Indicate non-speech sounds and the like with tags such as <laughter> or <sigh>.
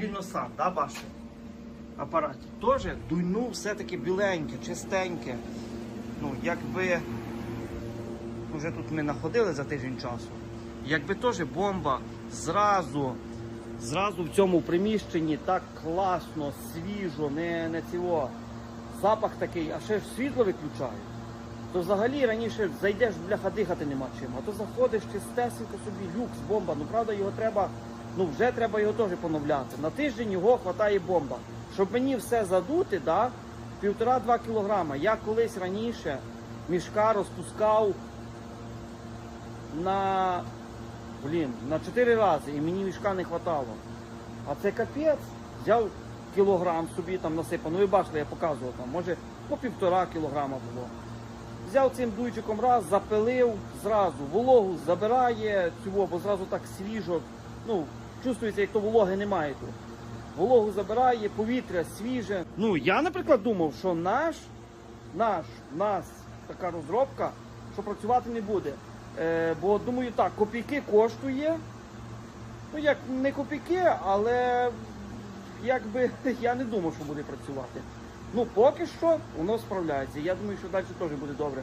кліносан, да, бачите? Апарат. Теж дуйну все-таки біленьке, чистеньке. Ну, якби вже тут ми знаходили за тиждень часу. Якби теж бомба зразу, зразу в цьому приміщенні так класно, свіжо, не, не цього. Запах такий, а ще ж світло виключають. То взагалі раніше зайдеш, бляха, дихати нема чим, а то заходиш чистесенько собі, люкс, бомба. Ну правда, його треба, ну вже треба його теж поновляти. На тиждень його хватає бомба. Щоб мені все задути, да, півтора-два кілограма. Я колись раніше мішка розпускав на, блін, на 4 рази і мені мішка не хватало. А це капець. Взяв кілограм собі там насипав. Ну ви бачили, я показував там, може по півтора кілограма було. Взяв цим дуйчиком раз, запилив зразу, вологу забирає цього, бо зразу так свіжо. Ну, чувствується, як то вологи немає тут. Вологу забирає, повітря свіже. Ну, я, наприклад, думав, що наш, наш, нас така розробка, що працювати не буде. Е, бо думаю, так, копійки коштує. Ну, як не копійки, але якби <laughs> я не думав, що буде працювати. Ну, поки що воно справляється. Я думаю, що далі теж буде добре.